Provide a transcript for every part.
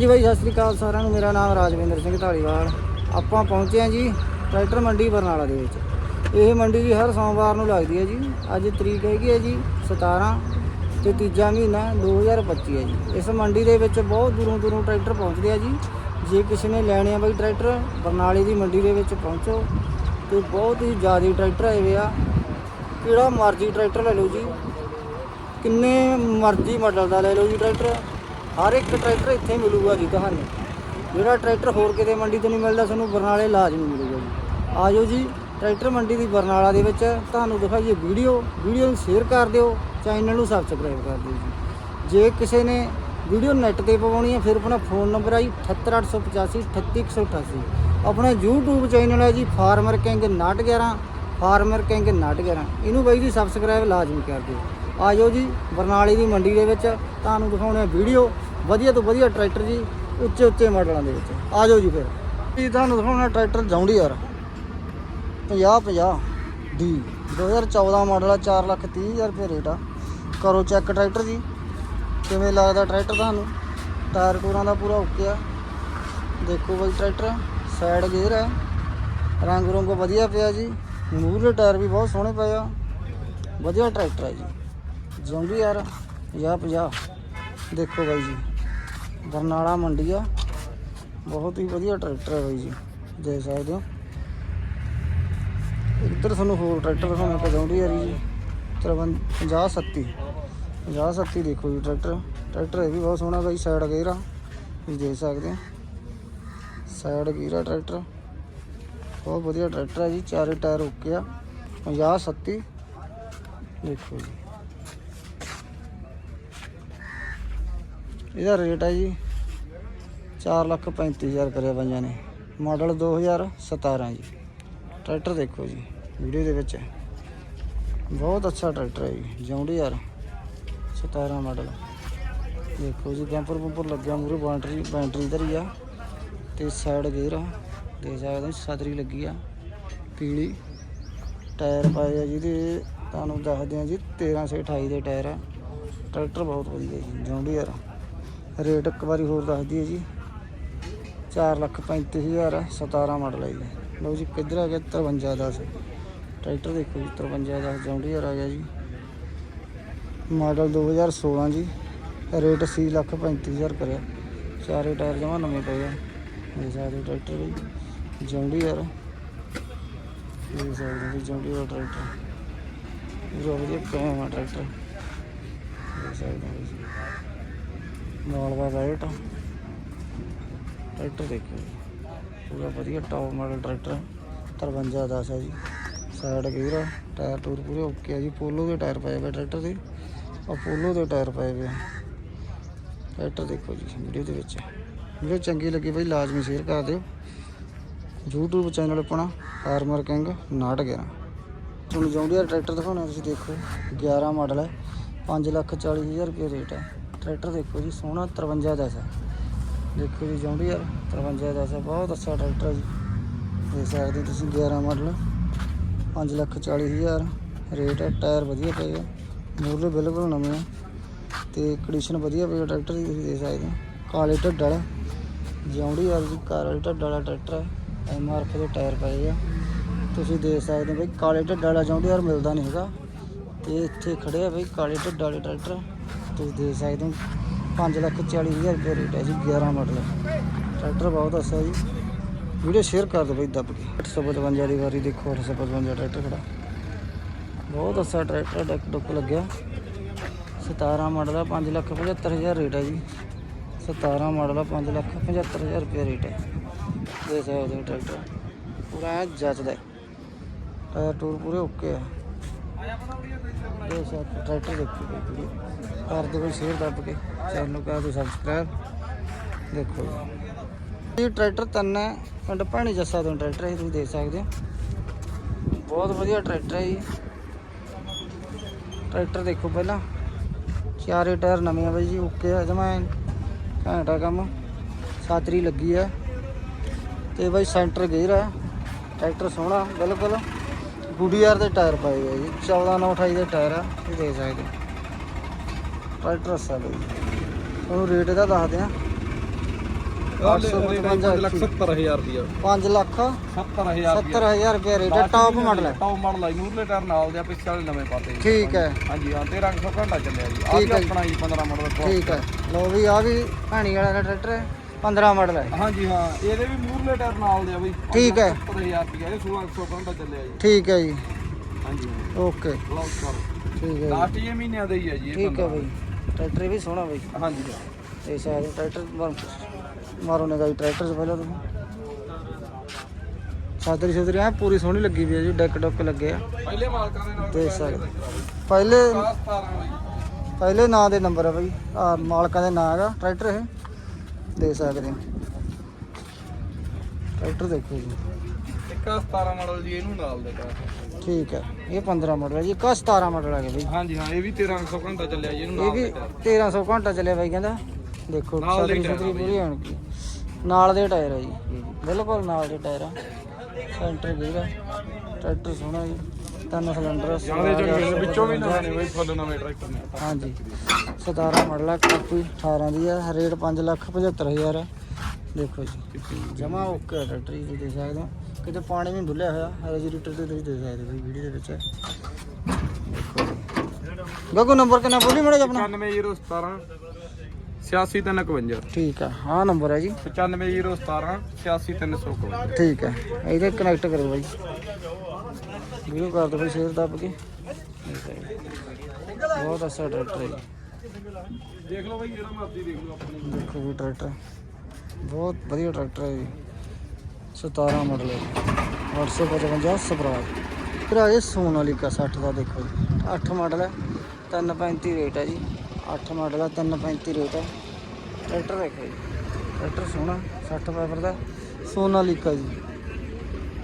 ਜੀ ਬਾਈ, ਸਤਿ ਸ੍ਰੀ ਅਕਾਲ ਸਾਰਿਆਂ ਨੂੰ। ਮੇਰਾ ਨਾਮ ਰਾਜਵਿੰਦਰ ਸਿੰਘ ਢਾਲੀਵਾਲ। ਆਪਾਂ ਪਹੁੰਚੇ ਹਾਂ ਜੀ ਟਰੈਕਟਰ ਮੰਡੀ ਬਰਨਾਲਾ ਦੇ ਵਿੱਚ। ਇਹ ਮੰਡੀ ਜੀ ਹਰ ਸੋਮਵਾਰ ਨੂੰ ਲੱਗਦੀ ਹੈ ਜੀ। ਅੱਜ ਤਰੀਕ ਹੈਗੀ ਹੈ ਜੀ 17 ਤੇ ਤੀਜਾ ਮਹੀਨਾ 2025 ਹੈ ਜੀ। ਇਸ ਮੰਡੀ ਦੇ ਵਿੱਚ ਬਹੁਤ ਦੂਰੋਂ ਦੂਰੋਂ ਟਰੈਕਟਰ ਪਹੁੰਚਦੇ ਆ ਜੀ। ਜੇ ਕਿਸੇ ਨੇ ਲੈਣੇ ਆ ਬਾਈ ਟਰੈਕਟਰ, ਬਰਨਾਲੇ ਦੀ ਮੰਡੀ ਦੇ ਵਿੱਚ ਪਹੁੰਚੋ। ਤੇ ਬਹੁਤ ਹੀ ਜ਼ਿਆਦਾ ਟਰੈਕਟਰ ਆਏ ਵੇ ਆ। ਕਿਹੜਾ ਮਰਜ਼ੀ ਟਰੈਕਟਰ ਲੈ ਲਓ ਜੀ। ਕਿੰਨੇ ਮਰਜ਼ੀ ਮਾਡਲ ਦਾ ਲੈ ਲਓ ਜੀ ਟਰੈਕਟਰ। ਹਰ ਇੱਕ ਟਰੈਕਟਰ ਇੱਥੇ ਮਿਲੂਗਾ ਜੀ ਤੁਹਾਨੂੰ ਜਿਹੜਾ ਟਰੈਕਟਰ ਹੋਰ ਕਿਤੇ ਮੰਡੀ ਤੋਂ ਨਹੀਂ ਮਿਲਦਾ ਤੁਹਾਨੂੰ ਬਰਨਾਲੇ ਲਾਜ਼ਮੀ ਮਿਲੂਗਾ ਜੀ। ਆਜੋ ਜੀ, ਟਰੈਕਟਰ ਮੰਡੀ ਦੀ ਬਰਨਾਲਾ ਦੇ ਵਿੱਚ ਤੁਹਾਨੂੰ ਦਿਖਾਈਏ ਵੀਡੀਓ। ਵੀਡੀਓ ਨੂੰ ਸ਼ੇਅਰ ਕਰ ਦਿਓ, ਚੈਨਲ ਨੂੰ ਸਬਸਕ੍ਰਾਈਬ ਕਰ ਦਿਓ ਜੀ। ਜੇ ਕਿਸੇ ਨੇ ਵੀਡੀਓ ਨੈਟ ਤੇ ਪਵਾਉਣੀ ਹੈ, ਫਿਰ ਆਪਣਾ ਫੋਨ ਨੰਬਰ ਆਈ 78885 38188 ਆਪਣਾ YouTube ਚੈਨਲ ਹੈ ਜੀ, ਫਾਰਮਰ ਕਿੰਗ 911 ਫਾਰਮਰ ਕਿੰਗ 911 ਇਹਨੂੰ ਬਾਈ ਜੀ ਸਬਸਕ੍ਰਾਈਬ ਲਾਜ਼ਮੀ ਕਰ ਦਿਓ। ਆਜੋ ਜੀ ਬਰਨਾਲੇ ਦੀ ਮੰਡੀ ਦੇ ਵਿੱਚ। ਤੁਹਾਨੂੰ ਦਿਖਾਉਣੇ ਆ ਵੀਡੀਓ ਵਧੀਆ ਤੋਂ ਵਧੀਆ ਟਰੈਕਟਰ ਜੀ, ਉੱਚੇ ਉੱਚੇ ਮਾਡਲਾਂ ਦੇ ਵਿੱਚ। ਆਜੋ ਜੀ ਫਿਰ। ਜੀ, ਤੁਹਾਨੂੰ ਦਿਖਾਉਣਾ ਟਰੈਕਟਰ ਜੌਂਡੀ ਯਾਰ। 50 50 ਡੀ 2014 ਮਾਡਲ ਆ 4 ਲੱਖ 30 ਹਜ਼ਾਰ ਰੁਪਏ ਰੇਟ ਆ। ਕਰੋ ਚੈੱਕ ਟਰੈਕਟਰ ਜੀ। ਕਿਵੇਂ ਲੱਗਦਾ ਟਰੈਕਟਰ ਤੁਹਾਨੂੰ? ਟਾਇਰ ਟੂਰਾਂ ਦਾ ਪੂਰਾ ਓਕੇ ਆ। ਦੇਖੋ ਬਈ ਟਰੈਕਟਰ ਸਾਈਡ ਗੇਅਰ ਹੈ ਰੰਗ ਰੰਗ ਵਧੀਆ ਪਿਆ ਜੀ। ਮੂਹਰੇ ਟਾਇਰ ਵੀ ਬਹੁਤ ਸੋਹਣੇ ਪਏ ਆ। ਵਧੀਆ ਟਰੈਕਟਰ ਹੈ ਜੀ। ਜੌਂਡੀ ਯਾਰ 50 50 ਦੇਖੋ ਬਾਈ ਜੀ, ਬਰਨਾਲਾ ਮੰਡੀ ਆ ਬਹੁਤ ਹੀ ਵਧੀਆ ਟਰੈਕਟਰ ਹੈ ਬਾਈ ਜੀ, ਦੇਖ ਸਕਦੇ ਹੋ। ਇੱਧਰ ਤੁਹਾਨੂੰ ਹੋਰ ਟਰੈਕਟਰ ਦਿਖਾਉਣਾ ਪੈ ਜੌਂਡੀ ਯਾਰ ਜੀ 53 50 70 50 70 ਦੇਖੋ ਜੀ ਟਰੈਕਟਰ। ਟਰੈਕਟਰ ਇਹ ਵੀ ਬਹੁਤ ਸੋਹਣਾ ਬਾਈ, ਸਾਈਡ ਗੇਰਾ ਤੁਸੀਂ ਦੇਖ ਸਕਦੇ ਹੋ। ਸਾਈਡ ਗੇਅਰ ਆ ਟਰੈਕਟਰ। ਬਹੁਤ ਵਧੀਆ ਟਰੈਕਟਰ ਹੈ ਜੀ, ਚਾਰੇ ਟਾਇਰ ਓਕੇ ਆ। 50 70 ਦੇਖੋ ਜੀ। ਇਹਦਾ ਰੇਟ ਹੈ ਜੀ 4 ਲੱਖ 35000 ਕਰਿਆ ਪੰਜਾਂ ਨੇ। ਮਾਡਲ 2017 ਜੀ। ਟਰੈਕਟਰ ਦੇਖੋ ਜੀ, ਵੀਡੀਓ ਦੇ ਵਿੱਚ। ਬਹੁਤ ਅੱਛਾ ਟਰੈਕਟਰ ਹੈ ਜੀ, ਜੌਂਡੀ ਯਾਰ। 17 ਮਾਡਲ। ਦੇਖੋ ਜੀ ਕੈਂਪਰ ਬੰਪਰ ਲੱਗਿਆ ਮੂਰੇ ਬੈਟਰੀ ਬੈਟਰੀ ਹੀ ਆ। ਤੇ ਸਾਈਡ ਗੇਅਰ ਆ। ਦੇਖ ਸਕਦੇ ਸਤਰੀ ਲੱਗੀ ਆ। ਪੀਲੀ ਟਾਇਰ ਪਾਏ ਆ ਜਿਹਦੇ ਤੁਹਾਨੂੰ ਦੱਸਦੇ ਆ ਜੀ 1328 ਦੇ ਟਾਇਰ ਆ। ਟਰੈਕਟਰ ਬਹੁਤ ਵਧੀਆ ਜੀ, ਜੌਂਡੀ ਯਾਰ। ਰੇਟ ਇੱਕ ਵਾਰੀ ਹੋਰ ਦੱਸ ਦਈਏ ਜੀ। 4 ਲੱਖ 35000 ਆ 17 ਮਾਡਲ ਹੈ ਜੀ। ਲਓ ਜੀ, ਕਿੱਧਰ ਆ ਗਿਆ? 5310 ਟਰੈਕਟਰ ਦੇਖੋ ਜੀ 5310 ਜੌਂਡੀ ਯਾਰ ਆ ਗਿਆ ਜੀ। ਮਾਡਲ 2016 ਜੀ। ਰੇਟ 80 ਲੱਖ 35000 ਕਰਿਆ। ਚਾਰੇ ਟਾਇਰ ਜਮਾ ਨਵੇਂ ਪਏ ਆ। ਇਹ ਸਾਰੇ ਟਰੈਕਟਰ ਜੀ ਜੌਂਡੀ ਯਾਰ ਇਹ ਸਾਰੇ ਵੀ ਟਰੈਕਟਰ। ਪੂਰਾ ਵਧੀਆ ਕਾਇਮ ਆ ਟਰੈਕਟਰ। ਇਹ ਸਾਰੇ ਵੀ ਮਾਲਵਾ ਵਾਈਟ ਟਰੈਕਟਰ ਦੇਖੋ ਜੀ। ਪੂਰਾ ਵਧੀਆ ਟੌਪ ਮਾਡਲ ਟਰੈਕਟਰ 5310 ਹੈ ਜੀ। ਸਾਈਡ ਗੇਅਰ ਆ। ਟਾਇਰ ਟੂਰ ਪੂਰੇ ਓਕੇ ਆ ਜੀ। ਪੋਲੋ ਦੇ ਟਾਇਰ ਪਏ ਹੋਏ ਟਰੈਕਟਰ ਦੇ। ਅਪੋਲੋ ਦੇ ਟਾਇਰ ਪਏ ਹੋਏ ਆ। ਟਰੈਕਟਰ ਦੇਖੋ ਜੀ ਵੀਡੀਓ ਦੇ ਵਿੱਚ। ਵੀਡੀਓ ਚੰਗੀ ਲੱਗੀ ਬਈ, ਲਾਜ਼ਮੀ ਸ਼ੇਅਰ ਕਰ ਦਿਓ। YouTube ਚੈਨਲ ਆਪਣਾ ਫਾਰਮਰ ਕਿੰਗ 911 ਤੁਹਾਨੂੰ ਜੌਂਡੀਆ ਟਰੈਕਟਰ ਦਿਖਾਉਣਾ ਤੁਸੀਂ ਦੇਖੋ। 11 ਮਾਡਲ ਹੈ 5 ਲੱਖ 40 ਹਜ਼ਾਰ ਰੁਪਏ ਰੇਟ ਹੈ ਟਰੈਕਟਰ ਦੇਖੋ ਜੀ, ਸੋਹਣਾ 53 ਦਾ ਹੈ ਦੇਖੋ ਜੀ ਜੌਂਡੀਆ 53 ਦਾ ਹੈ ਬਹੁਤ ਅੱਛਾ ਟਰੈਕਟਰ ਹੈ ਜੀ। ਦੇਖ ਸਕਦੇ ਹੋ ਤੁਸੀਂ 11 ਮਾਡਲ 5 ਲੱਖ 40 ਹਜ਼ਾਰ, ਰੇਟ ਹੈ, ਟਾਇਰ ਵਧੀਆ ਪਏ ਆ ਮੂਰਲੇ ਬਿਲਕੁਲ ਨਵੇਂ ਆ, ਤੇ ਕੰਡੀਸ਼ਨ ਵਧੀਆ ਪਈ ਟਰੈਕਟਰ ਦੀ, ਤੁਸੀਂ ਦੇਖ ਸਕਦੇ ਹੋ। ਕਾਲੇ ਢੱਡ ਵਾਲਾ ਜੌਂਡੀ ਵਾਲੀ ਜੀ, ਕਾਲੇ ਢੱਡ ਵਾਲਾ ਟਰੈਕਟਰ ਹੈ ਐਮਆਰਐਫ ਦੇ ਟਾਇਰ ਪਏ ਆ। ਤੁਸੀਂ ਦੇਖ ਸਕਦੇ ਹੋ ਬਈ, ਕਾਲੇ ਢੱਡ ਵਾਲਾ ਜੌਂਡੀ ਯਾਰ ਮਿਲਦਾ ਨਹੀਂ ਹੈਗਾ ਤੇ ਇੱਥੇ ਖੜੇ ਆ ਬਈ, ਕਾਲੇ ਢੱਡ ਵਾਲੇ ਟਰੈਕਟਰ। ਤੁਸੀਂ ਦੇਖ ਸਕਦੇ ਹੋ। 5 ਲੱਖ 40 ਹਜ਼ਾਰ ਰੁਪਏ ਰੇਟ ਹੈ ਜੀ 11 ਮਾਡਲ। ਟਰੈਕਟਰ ਬਹੁਤ ਅੱਛਾ ਜੀ। ਵੀਡੀਓ ਸ਼ੇਅਰ ਕਰ ਦਿਓ ਬਈ, ਦੱਬ ਕੇ। 855 ਦੀ ਵਾਰੀ ਦੇਖੋ 855 ਟਰੈਕਟਰ ਖੜਾ। ਬਹੁਤ ਅੱਛਾ ਟਰੈਕਟਰ, ਡੱਕ ਡੁੱਕ ਲੱਗਿਆ। 17 ਮਾਡਲ ਆ 5 ਲੱਖ 75000 ਰੇਟ ਹੈ ਜੀ। 17 ਮਾਡਲ ਆ 5 ਲੱਖ 75000 ਰੁਪਏ ਰੇਟ ਹੈ। ਦੇਖ ਸਕਦੇ ਹੋ ਟਰੈਕਟਰ। ਪੂਰਾ ਐਂ ਜੱਚਦਾ ਟਾਇਰ ਟੂਰ ਪੂਰੇ ਓਕੇ ਆ। ਇਹ ਸਭ ਟਰੈਕਟਰ ਦੇਖੋ ਬਈ ਵੀਡੀਓ ਕਰ ਦਿਓ ਸ਼ੇਅਰ ਦੱਬ ਕੇ ਚੈਨਲ ਕਰ ਦਿਓ ਸਬਸਕ੍ਰਾਈਬ ਦੇਖੋ ਇਹ ਟਰੈਕਟਰ ਤਿੰਨ ਹੈ। ਪਿੰਡ ਭਾਣੀ ਜੱਸਾ ਤੋਂ ਟਰੈਕਟਰ ਹੈ, ਤੁਸੀਂ ਦੇਖ ਸਕਦੇ ਹੋ। ਬਹੁਤ ਵਧੀਆ ਟਰੈਕਟਰ ਹੈ ਜੀ। ਟਰੈਕਟਰ ਦੇਖੋ ਪਹਿਲਾਂ। ਚਾਰੇ ਟਾਇਰ ਨਵੇਂ ਆ ਬਾਈ ਜੀ, ਓਕੇ ਆ ਜਮਾ ਘੈਂਟਾ ਕੰਮ। ਸਾਤਰੀ ਲੱਗੀ ਆ। ਤੇ ਬਾਈ ਸੈਂਟਰ ਗੇਅਰ ਆ। ਟਰੈਕਟਰ ਸੋਹਣਾ, ਬਿਲਕੁਲ। ਗੁਡੀਆਰ ਦੇ ਟਾਇਰ ਪਾਏ ਆ ਜੀ। 14 9 28 ਦੇ ਟਾਇਰ ਆ ਇਹ ਦੇਖ ਸਕਦੇ ਹੋ। ਟਰੈਕਟਰ ਹੈ ਜੀ। ਤੁਹਾਨੂੰ ਰੇਟ ਇਹਦਾ ਦੱਸਦੇ ਆ। 855 ਲੱਖ 70000 ਰੁਪਇਆ 5 ਲੱਖ 70000 70000 ਰੁਪਏ ਰੇਟ ਹੈ। ਟਾਪ ਮਾਡਲ ਹੈ। ਟੌਪ ਮਾਡਲ ਹੈ ਮੂਰਲੇ ਟਾਇਰ ਨਾਲ ਦੇ ਆ ਪਿੱਛੇ ਵਾਲੇ ਨਵੇਂ ਪਾਤੇ। ਠੀਕ ਹੈ। ਹਾਂਜੀ ਹਾਂ 1300 ਘੰਟਾ ਚੱਲਿਆ ਜੀ। ਆ ਵੀ ਹੈ। ਆਪਣਾ ਜੀ 15 ਮਾਡਲ ਦਾ ਠੀਕ ਹੈ। ਲੋ ਵੀ ਆ ਵੀ ਭਾਣੀ ਵਾਲਾ ਦਾ ਟਰੈਕਟਰ ਹੈ। 15 ਮਾਡਲ ਹੈ। ਹਾਂਜੀ ਹਾਂ। ਇਹਦੇ ਵੀ ਮੂਰਲੇ ਟਾਇਰ ਨਾਲ ਦੇ ਆ ਬਈ। ਠੀਕ ਹੈ। 70000 ਰੁਪਇਆ ਇਹ 1600 ਘੰਟਾ ਚੱਲਿਆ ਜੀ। ਠੀਕ ਹੈ ਜੀ। ਹਾਂਜੀ ਓਕੇ। ਸਰ ਠੀਕ ਹੈ ਜੀ। ਲਾਸਟ ਇਹ ਮਹੀਨਿਆਂ ਦਾ ਹੀ ਹੈ ਜੀ ਇਹ ਠੀਕ ਹੈ 15 ਬਈ। ਟਰੈਕਟਰ ਵੀ ਸੋਹਣਾ ਬਈ। ਹਾਂਜੀ ਹਾਂ। ਤੇ ਸ਼ਾਇਦ ਟਰੈਕਟਰ ਮਾਰ- ਨੇ ਗਾਈ ਟਰੈਕਟਰ ਪਹਿਲਾਂ ਤੁਸੀਂ ਸਾਦਰੀ ਸੁਦਰੀ ਆ ਪੂਰੀ ਸੋਹਣੀ ਲੱਗੀ ਵੀ ਹੈ ਜੀ ਡੈਕ ਡੁੱਕ ਲੱਗੇ ਆ। ਪਹਿਲੇ ਮਾਲਕਾਂ ਦੇ ਨਾਲ ਦੇਖ ਸਕਦੇ। ਪਹਿਲੇ 17 ਬਈ। ਪਹਿਲੇ ਨਾਂ ਦੇ ਨੰਬਰ ਆ ਬਈ। ਆ ਮਾਲਕਾਂ ਦੇ ਨਾਂ ਹੈਗਾ ਟਰੈਕਟਰ ਇਹ। ਦੇਖ ਸਕਦੇ ਹੋ। ਟਰੈਕਟਰ ਦੇਖੋ ਜੀ। ਇੱਕ ਆਹ 17 ਮਾਡਲ ਜੀ ਇਹਨੂੰ ਨਾਲ ਦੇ ਠੀਕ ਹੈ ਇਹ 15 ਮਾਡਲ ਹੈ ਜੀ ਇੱਕ ਆਹ 17 ਮਾਡਲ ਹੈਗਾ ਬਈ ਹਾਂਜੀ ਹਾਂ ਇਹ ਵੀ 1300 ਘੰਟਾ ਚੱਲਿਆ ਜੀ ਇਹਨੂੰ ਇਹ ਨਾਲ ਵੀ ਦੇ ਟਾਇਰ 1300 ਘੰਟਾ ਚੱਲਿਆ ਬਾਈ ਕਹਿੰਦਾ। ਦੇਖੋ ਨਾਲ ਦੇ ਟਾਇਰ ਆ ਸੁਦਰੀ ਬਈ। ਪੂਰੀ ਆਣਗੀ ਨਾਲ ਦੇ ਟਾਇਰ ਆ ਜੀ। ਬਿਲਕੁਲ ਨਾਲ ਦੇ ਟਾਇਰ ਆ। ਸੈਂਟਰ ਗੇਅਰ ਆ ਟਰੈਕਟਰ ਸੋਹਣਾ ਜੀ। ਤਿੰਨ ਸਿਲੰਡਰ ਜ਼ਿਆਦਾ ਚੰਗੇ ਨੇ, ਵਿੱਚੋਂ ਵੀ ਨਵੇਂ ਨੇ ਬਈ ਫੁੱਲ ਨਵੇਂ ਟਰੈਕਟਰ ਨੇ ਹਾਂਜੀ। 17 ਮਾਡਲ ਆ ਕਾਪੀ 18 ਦੀ ਆ। ਰੇਟ 5 ਲੱਖ 75000 ਆ। ਦੇਖੋ ਜੀ। ਜਮਾ ਓਕੇ ਆ ਟਰੈਕਟਰ ਜੀ ਦੇਖ ਸਕਦੇ ਹੋ। ਕਿਤੇ ਪਾਣੀ ਨਹੀਂ ਡੁੱਲਿਆ ਹੋਇਆ। ਰੈਜੂਲੇਟਰ ਤੇ ਤੁਸੀਂ ਦੇਖ ਸਕਦੇ ਹੋ ਵੀਡੀਓ ਦੇ ਵਿੱਚ। ਗੱਗੂ ਨੰਬਰ ਕਿੰਨਾ ਬੋਲੀ ਮੜਾ ਆਪਣਾ? 95017 86351 ਠੀਕ ਆ। ਹਾਂ ਨੰਬਰ ਹੈ ਜੀ। 95017 86351 ਠੀਕ ਹੈ ਇਹਦੇ ਕਨੈਕਟ ਕਰੋ ਬਾਈ। ਵੀਡੀਓ ਕਰ ਦਿਓ ਸ਼ੇਅਰ ਦੱਬ ਕੇ। ਬਹੁਤ ਅੱਛਾ ਟਰੈਕਟਰ ਹੈ। ਦੇਖ ਲਓ ਬਈ ਜਿਹੜਾ ਮਰਜ਼ੀ ਦੇਖ ਲਓ ਆਪਣੇ। ਦੇਖੋ ਵੀ ਟਰੈਕਟਰ ਬਹੁਤ ਵਧੀਆ ਟਰੈਕਟਰ ਹੈ ਜੀ। 17 ਮਾਡਲ ਹੈ ਜੀ। 855 ਸਪਰਾਜ ਫਿਰ ਆ ਇਹ ਸੋਨਾਲੀਕਾ 60 ਦਾ ਦੇਖੋ ਜੀ। 8 ਮਾਡਲ ਹੈ 335 ਰੇਟ ਹੈ ਜੀ। 8 ਮਾਡਲ ਹੈ 335 ਰੇਟ ਹੈ। ਟਰੈਕਟਰ ਦੇਖੋ ਜੀ। ਟਰੈਕਟਰ ਸੋਹਣਾ 60 ਪਾਵਰ ਦਾ। ਸੋਨਾਲੀਕਾ ਜੀ।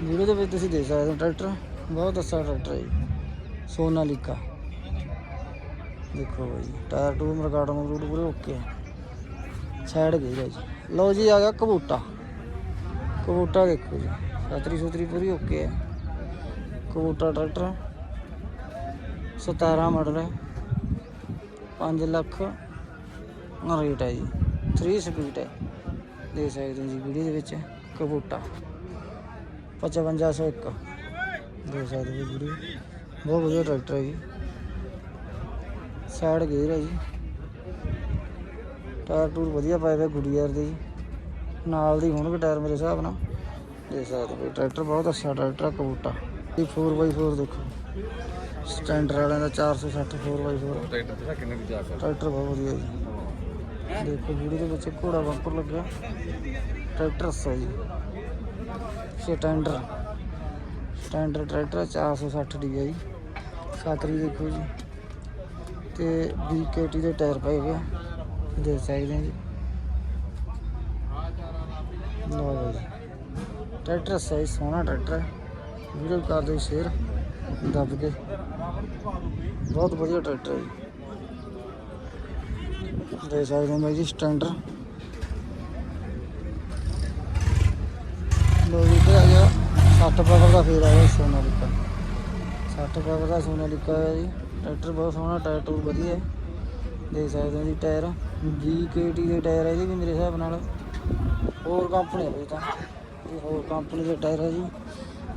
ਵੀਡੀਓ ਦੇ ਵਿੱਚ ਤੁਸੀਂ ਦੇਖ ਸਕਦੇ ਹੋ ਟਰੈਕਟਰ। ਬਹੁਤ ਅੱਛਾ ਟਰੈਕਟਰ ਹੈ ਜੀ। ਸੋਨਾਲੀਕਾ। ਦੇਖੋ ਜੀ ਟਾਇਰ ਟੂਬ ਰਿਕਾਰਡ ਮਰੂਡ ਪੂਰੇ ਓਕੇ ਹੈ ਸਾਈਡ ਗਈ ਹੈ ਜੀ। ਲਓ ਜੀ, ਆ ਗਿਆ ਕਬੂਟਾ। ਕਬੂਟਾ ਦੇਖੋ ਜੀ ਸਤਰੀ ਸੁਤਰੀ ਪੂਰੀ ਓਕੇ ਹੈ ਕਬੂਟਾ ਟਰੈਕਟਰ 17 ਮਾਡਲ ਹੈ 5 ਲੱਖ ਰੇਟ ਹੈ ਜੀ। 3 ਸਪੀਡ ਹੈ ਦੇ ਸਕਦੇ ਹੋ ਜੀ ਵੀਡੀਓ ਦੇ ਵਿੱਚ ਕਬੂਟਾ। 5501 ਦੇਖ ਸਕਦੇ ਹੋ ਵੀਡੀਓ ਬਹੁਤ ਵਧੀਆ ਟਰੈਕਟਰ ਹੈ ਜੀ। ਸਾਈਡ ਗੇਅਰ ਹੈ ਜੀ। ਟਾਇਰ ਟੂਰ ਵਧੀਆ ਪਾਏ ਹੋਏ ਗੁੱਡੀਅਰ ਦੇ ਜੀ। ਨਾਲ ਦੀ ਹੋਣਗੇ ਟਾਇਰ ਮੇਰੇ ਹਿਸਾਬ ਨਾਲ। ਦੇਖ ਸਕਦੇ ਹੋ ਟਰੈਕਟਰ ਬਹੁਤ ਅੱਛਾ ਟਰੈਕਟਰ ਆ ਕਬੂਟਾ ਇਹ 4x4 ਦੇਖੋ। ਸਟੈਂਡਰ ਵਾਲਿਆਂ ਦਾ 460 4x4 ਟਰੈਕਟਰ ਤੇ ਕਿੰਨੇ ਵੀ ਜਾ ਸਕਦੇ ਟਰੈਕਟਰ ਬਹੁਤ ਵਧੀਆ ਜੀ। ਦੇਖੋ ਵੀਡੀਓ ਦੇ ਵਿੱਚ ਘੋੜਾ ਬੰਪਰ ਲੱਗਿਆ। ਟਰੈਕਟਰ ਅੱਛਾ ਜੀ। ਸਟੈਂਡਰ। ਸਟੈਂਡਰ ਟਰੈਕਟਰ 460 ਡੀ ਹੈ ਜੀ ਸਾਤਰੀ ਦੇਖੋ ਜੀ। ਤੇ BKT ਦੇ ਟਾਇਰ ਪਏ ਹੋਏ ਆ। ਦੇਖ ਸਕਦੇ ਜੀ। ਲਓ ਬਾਈ ਟਰੈਕਟਰ ਸਹੀ ਸੋਹਣਾ ਟਰੈਕਟਰ ਹੈ ਵੀਡੀਓ ਕਰ ਦਿਓ ਸ਼ੇਅਰ। ਦੱਬ ਕੇ। ਬਹੁਤ ਵਧੀਆ ਟਰੈਕਟਰ ਹੈ ਜੀ। ਦੇਖ ਸਕਦੇ ਹੋ ਬਾਈ ਜੀ, ਸਟੈਂਡਰ। 60 ਪਾਵਰ ਦਾ ਫੇਰ ਆਇਆ ਸੋਨਾ ਲਿਕਾ 60 ਪਾਵਰ ਦਾ ਸੋਨਾ ਲਿਕਾ ਆਇਆ ਜੀ। ਟਰੈਕਟਰ ਬਹੁਤ ਸੋਹਣਾ ਟਰੈਕਟਰ ਵਧੀਆ ਹੈ। ਦੇਖ ਸਕਦੇ ਹੋ ਜੀ ਟਾਇਰ। ਵੀ ਕੇ ਟੀ ਦੇ ਟਾਇਰ ਹੈ ਜੀ ਵੀ ਮੇਰੇ ਹਿਸਾਬ ਨਾਲ। ਹੋਰ ਕੰਪਨੀ ਹੈ ਤਾਂ। ਇਹ ਹੋਰ ਕੰਪਨੀ ਦੇ ਟਾਇਰ ਹੈ ਜੀ।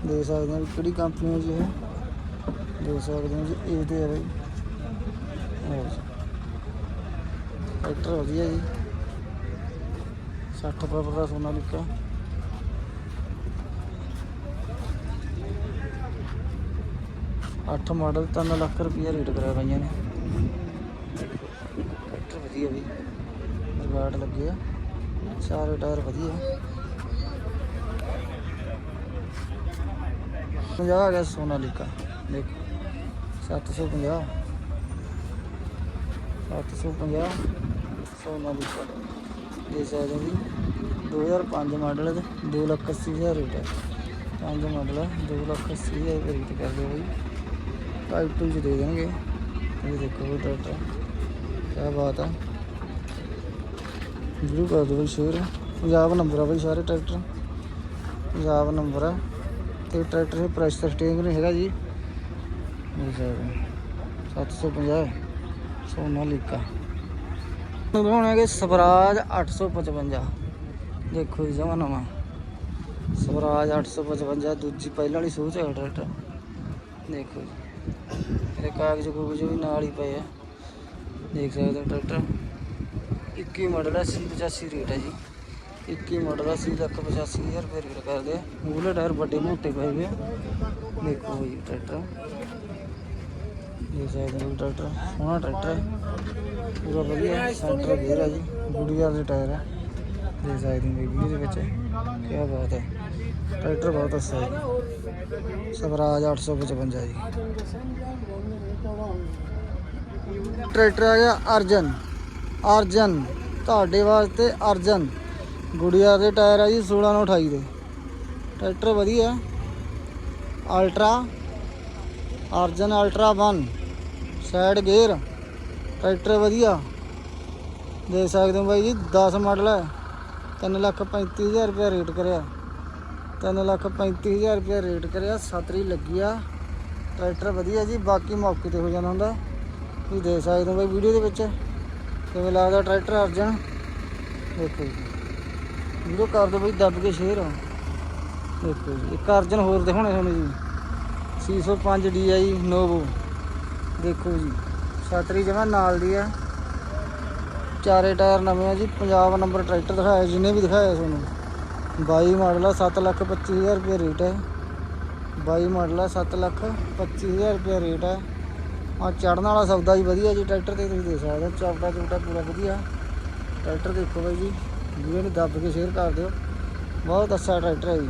ਦੇਖ ਸਕਦੇ ਹੋ ਕਿਹੜੀ ਕੰਪਨੀ ਹੈ ਜੀ ਇਹ। ਦੇਖ ਸਕਦੇ ਹੋ ਜੀ, ਇਹ ਤੇ ਹੈ ਬਈ ਟਰੈਕਟਰ ਵਧੀਆ ਜੀ। 60 ਪਾਵਰ ਦਾ ਸੋਨਾ ਲਿਕਾ ਅੱਠ ਮਾਡਲ 3 ਲੱਖ ਰੁਪਏ ਰੇਟ ਕਰਿਆ ਪਈਆਂ ਨੇ। ਟਰੈਕਟਰ ਵਧੀਆ ਵੀ, ਰਿਵਾਰਡ ਲੱਗੇ ਆ। ਚਾਰੇ ਟਾਇਰ ਵਧੀਆ। ਪੰਜਾਹ ਆ ਗਿਆ ਸੋਨਾ ਸੋਨਾਲੀਕਾ, ਦੇਖ 750 750 ਸੋਨਾਲੀਕਾ। ਇਹ ਸਾਈਜ਼ ਦੀ 2005 ਮਾਡਲ ਹੈ 2 ਲੱਖ 80 ਹਜ਼ਾਰ ਰੇਟ ਹੈ ਪੰਜ ਮਾਡਲ 2 ਲੱਖ 80 ਹਜ਼ਾਰ ਰੇਟ ਕਰਦੇ ਬਈ। ਟਾਈਪ ਟੂ ਚ ਦੇ ਦੇਣਗੇ ਇਹ ਦੇਖੋ ਉਹ ਟਰੈਕਟਰ ਕੀ ਬਾਤ ਹੈ ਜਰੂਰ ਕਰ ਦਿਓ ਬਈ ਸ਼ੇਅਰ। ਪੰਜਾਬ ਨੰਬਰ ਆ ਬਈ ਸਾਰੇ ਟਰੈਕਟਰ। ਪੰਜਾਬ ਨੰਬਰ ਆ। ਤੇ ਟਰੈਕਟਰ ਦੇ ਪ੍ਰੈਸ਼ਰ ਸਟੇਰਿੰਗ ਨਹੀਂ ਹੈਗਾ ਜੀ। ਇਹ ਸਰ 750 ਸੋਨਾਲੀਕਾ ਹੁਣ ਹੈਗੇ ਸਵਰਾਜ 855 ਦੇਖੋ ਜੀ ਜਮਾ ਨਵਾਂ। ਸਵਰਾਜ 855 ਦੂਜੀ ਪਹਿਲਾਂ ਵਾਲੀ ਸੋਚ ਹੈ ਟਰੈਕਟਰ। ਦੇਖੋ ਜੀ। ਇਹਦੇ ਕਾਗਜ਼ ਕੂਗਜ਼ ਵੀ ਨਾਲ ਹੀ ਪਏ ਆ। ਦੇਖ ਸਕਦੇ ਹੋ ਟਰੈਕਟਰ। 21 ਮਾਡਲ ਹੈ 85 ਰੇਟ ਹੈ ਜੀ। 21 ਮਾਡਲ ਹੈ 80 ਲੱਖ 85000 ਰੁਪਏ ਰੇਟ ਕਰਦੇ ਆ। ਮੂਲੇ ਟਾਇਰ ਵੱਡੇ ਮੋਟੇ ਪਏ ਹੋਏ ਆ। ਦੇਖੋ ਜੀ ਟਰੈਕਟਰ। ਦੇਖ ਸਕਦੇ ਹੋ ਟਰੈਕਟਰ। ਸੋਹਣਾ ਟਰੈਕਟਰ ਹੈ ਪੂਰਾ ਵਧੀਆ ਸੈਂਟਰ ਗੇਅਰ ਹੈ ਜੀ। ਗੁੜੀਆ ਦੇ ਟਾਇਰ ਹੈ ਦੇਖ ਸਕਦੇ ਹੋ ਵੀਡੀਓ ਦੇ ਵਿੱਚ। ਕੀ ਬਾਤ ਹੈ ਟਰੈਕਟਰ ਬਹੁਤ ਅੱਛਾ ਹੈ। ਸਵਰਾਜ 855 ਜੀ। ਟਰੈਕਟਰ ਆ ਗਿਆ ਅਰਜਨ। ਅਰਜਨ, ਤੁਹਾਡੇ ਵਾਸਤੇ ਅਰਜਨ। ਗੁੜੀਆ ਦੇ ਟਾਇਰ ਆ ਜੀ 16 ਨੂੰ 28 ਦੇ। ਟਰੈਕਟਰ ਵਧੀਆ Ultra, Arjun Ultra 1 side gear, tractor ਵਧੀਆ। ਦੇਖ ਸਕਦੇ ਹੋ ਬਾਈ ਜੀ 10 ਮਾਡਲ ਹੈ। 3 ਲੱਖ 35000 ਰੁਪਏ ਰੇਟ ਕਰਿਆ। 3 ਲੱਖ 35000 ਰੁਪਏ ਰੇਟ ਕਰਿਆ ਸਤਰੀ ਲੱਗੀ ਆ। ਟਰੈਕਟਰ ਵਧੀਆ ਜੀ, ਬਾਕੀ ਮੌਕੇ ਤੇ ਹੋ ਜਾਣਾ ਹੁੰਦਾ। ਤੁਸੀਂ ਦੇਖ ਸਕਦੇ ਹੋ ਬਾਈ ਵੀਡੀਓ ਦੇ ਵਿੱਚ, ਕਿਵੇਂ ਲੱਗਦਾ ਟਰੈਕਟਰ ਅਰਜਨ? ਦੇਖੋ ਜੀ। ਵੀਡੀਓ ਕਰ ਦਿਓ ਬਈ, ਦੱਬ ਕੇ ਸ਼ੇਅਰ। ਦੇਖੋ ਜੀ, ਇੱਕ ਅਰਜਨ ਹੋਰ ਦਿਖਾਉਣੇ ਤੁਹਾਨੂੰ ਜੀ। 605 DI ਨੋਵੋ। ਦੇਖੋ ਜੀ, ਛਤਰੀ ਜਮਾ ਨਾਲ ਦੀ ਆ। ਚਾਰੇ ਟਾਇਰ ਨਵੇਂ ਆ ਜੀ ਪੰਜਾਬ ਨੰਬਰ ਟਰੈਕਟਰ ਦਿਖਾਇਆ ਜਿਹਨੇ ਵੀ ਦਿਖਾਇਆ ਤੁਹਾਨੂੰ। 22 ਮਾਡਲ ਆ 7 ਲੱਖ 25000 ਰੁਪਏ ਰੇਟ ਹੈ। 22 ਮਾਡਲ ਆ 7 ਲੱਖ 25000 ਰੁਪਏ ਰੇਟ ਹੈ। ਆ ਚੜਨ ਵਾਲਾ ਸੌਦਾ ਜੀ ਵਧੀਆ ਜੀ, ਟਰੈਕਟਰ ਤੇ ਤੁਸੀਂ ਦੇਖ ਸਕਦੇ ਹੋ ਚੌਕਟਾ ਚੂਟਾ ਪੂਰਾ ਵਧੀਆ। ਟਰੈਕਟਰ ਦੇਖੋ ਬਾਈ ਜੀ, ਵੀਡੀਓ ਨੂੰ ਦੱਬ ਕੇ ਸ਼ੇਅਰ ਕਰ ਦਿਓ। ਬਹੁਤ ਅੱਛਾ ਟਰੈਕਟਰ ਹੈ ਜੀ।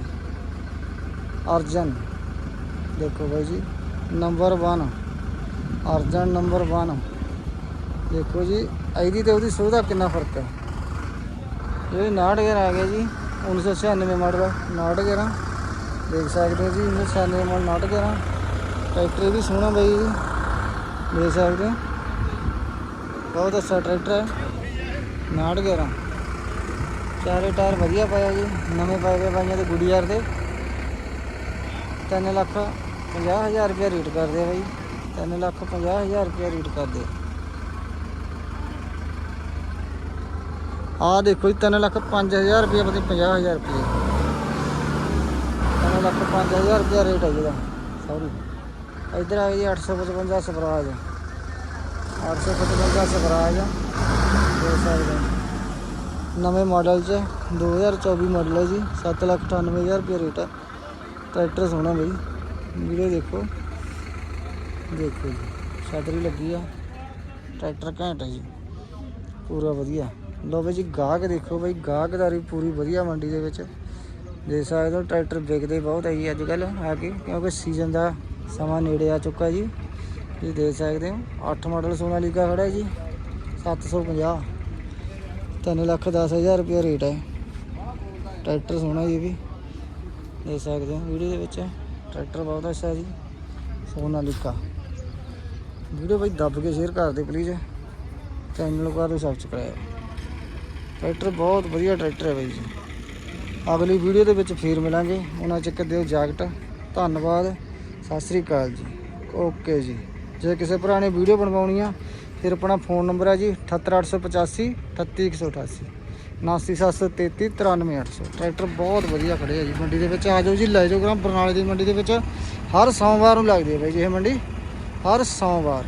ਅਰਜਨ, ਦੇਖੋ ਬਾਈ ਜੀ ਨੰਬਰ 1 ਅਰਜਨ ਨੰਬਰ 1 ਦੇਖੋ ਜੀ, ਇਹਦੀ ਤੇ ਉਹਦੀ ਸੋਹ ਦਾ ਕਿੰਨਾ ਫ਼ਰਕ ਹੈ। ਇਹ 69 ਗੇਅਰ ਆ ਗਿਆ ਜੀ। 1996 ਮਾਡਲ ਦਾ 69 ਗੇਅਰਾਂ ਦੇਖ ਸਕਦੇ ਹੋ ਜੀ 1996 ਮਾਡਲ 69 ਗੇਅਰਾਂ ਟਰੈਕਟਰ ਇਹ ਵੀ ਸੋਹਣਾ ਬਾਈ ਜੀ। ਦੇਖ ਸਕਦੇ ਹੋ। ਬਹੁਤ ਅੱਛਾ ਟਰੈਕਟਰ ਹੈ। 69 ਗੇਅਰਾਂ ਚਾਰੇ ਟਾਇਰ ਵਧੀਆ ਪਾਇਆ ਜੀ। ਨਵੇਂ ਪਾਏ ਗਏ ਬਾਈਆਂ ਦੇ ਗੁੜੀਆਰ ਦੇ। 3 ਲੱਖ 50000 ਰੁਪਏ ਰੇਟ ਕਰਦੇ ਆ ਬਾਈ। 3 ਲੱਖ 50000 ਰੁਪਏ ਰੇਟ ਕਰਦੇ ਆ ਆਹ ਦੇਖੋ ਜੀ 3 ਲੱਖ 5000 ਰੁਪਏ ਪਤੀ 50000 ਰੁਪਏ 3 ਲੱਖ 5000 ਰੁਪਏ ਰੇਟ ਹੈ ਜਿਹਦਾ ਸੌਰੀ ਇੱਧਰ ਆ ਜੀ 855 ਸਵਰਾਜ। 855 ਸਵਰਾਜ। ਦੇਖ ਸਕਦੇ ਹੋ। ਨਵੇਂ ਮਾਡਲ ਚ 2024 ਮਾਡਲ ਹੈ ਜੀ 7 ਲੱਖ 98000 ਰੁਪਏ ਰੇਟ ਹੈ ਟਰੈਕਟਰ ਸੋਹਣਾ ਬਈ। ਵੀਡੀਓ ਦੇਖੋ। ਦੇਖੋ ਜੀ, ਛਤਰੀ ਲੱਗੀ ਆ। ਟਰੈਕਟਰ ਘੈਂਟ ਹੈ ਜੀ। ਪੂਰਾ ਵਧੀਆ। ਲਓ ਬਈ ਜੀ, ਗਾਹਕ ਦੇਖੋ ਬਈ, ਗਾਹਕਦਾਰੀ ਪੂਰੀ ਵਧੀਆ ਮੰਡੀ ਦੇ ਵਿੱਚ। ਦੇਖ ਸਕਦੇ ਹੋ, ਟਰੈਕਟਰ ਵਿਕਦੇ ਬਹੁਤ ਹੈ ਜੀ ਅੱਜ ਕੱਲ ਆ ਕੇ, ਕਿਉਂਕਿ ਸੀਜ਼ਨ ਦਾ ਸਮਾਂ ਨੇੜੇ ਆ ਚੁੱਕਾ ਜੀ। ਤੁਸੀਂ ਦੇਖ ਸਕਦੇ ਹੋ 8 ਮਾਡਲ ਸੋਨਾਲੀਕਾ ਖੜਾ ਹੈ ਜੀ 750 ਤਿੰਨ ਲੱਖ ਦਸ ਹਜ਼ਾਰ ਰੁਪਏ ਰੇਟ ਹੈ ਟਰੈਕਟਰ ਸੋਹਣਾ ਜੀ ਵੀ। ਦੇਖ ਸਕਦੇ ਹੋ, ਵੀਡੀਓ ਦੇ ਵਿੱਚ ਟਰੈਕਟਰ ਬਹੁਤ ਅੱਛਾ ਜੀ, ਸੋਨਾਲੀਕਾ। ਵੀਡੀਓ ਬਈ ਦੱਬ ਕੇ ਸ਼ੇਅਰ ਕਰ ਦਿਓ ਪਲੀਜ਼ ਚੈਨਲ ਨੂੰ ਕਰ ਦਿਓ ਸਬਸਕ੍ਰਾਈਬ ਟਰੈਕਟਰ ਬਹੁਤ ਵਧੀਆ ਟਰੈਕਟਰ ਹੈ ਬਾਈ ਜੀ। ਅਗਲੀ ਵੀਡੀਓ ਦੇ ਵਿੱਚ ਫੇਰ ਮਿਲਾਂਗੇ। ਉਹਨਾਂ ਚੱਕ ਦਿਓ ਜਾਕਟ ਧੰਨਵਾਦ। ਸਤਿ ਸ੍ਰੀ ਅਕਾਲ ਜੀ। ਓਕੇ ਜੀ। ਜੇ ਕਿਸੇ ਭਰਾ ਨੇ ਵੀਡੀਓ ਬਣਵਾਉਣੀ ਆ, ਫਿਰ ਆਪਣਾ ਫੋਨ ਨੰਬਰ ਹੈ ਜੀ 78885 38188 97733 93800 ਟਰੈਕਟਰ ਬਹੁਤ ਵਧੀਆ ਖੜੇ ਆ ਜੀ। ਮੰਡੀ ਦੇ ਵਿੱਚ ਆ ਜਾਓ ਜੀ, ਲੈ ਜਾਓ ਗ੍ਰਾਮ ਬਰਨਾਲੇ ਦੀ ਮੰਡੀ ਦੇ ਵਿੱਚ। ਹਰ ਸੋਮਵਾਰ ਨੂੰ ਲੱਗਦੀ ਹੈ ਬਾਈ ਜੀ ਇਹ ਮੰਡੀ। ਹਰ ਸੋਮਵਾਰ।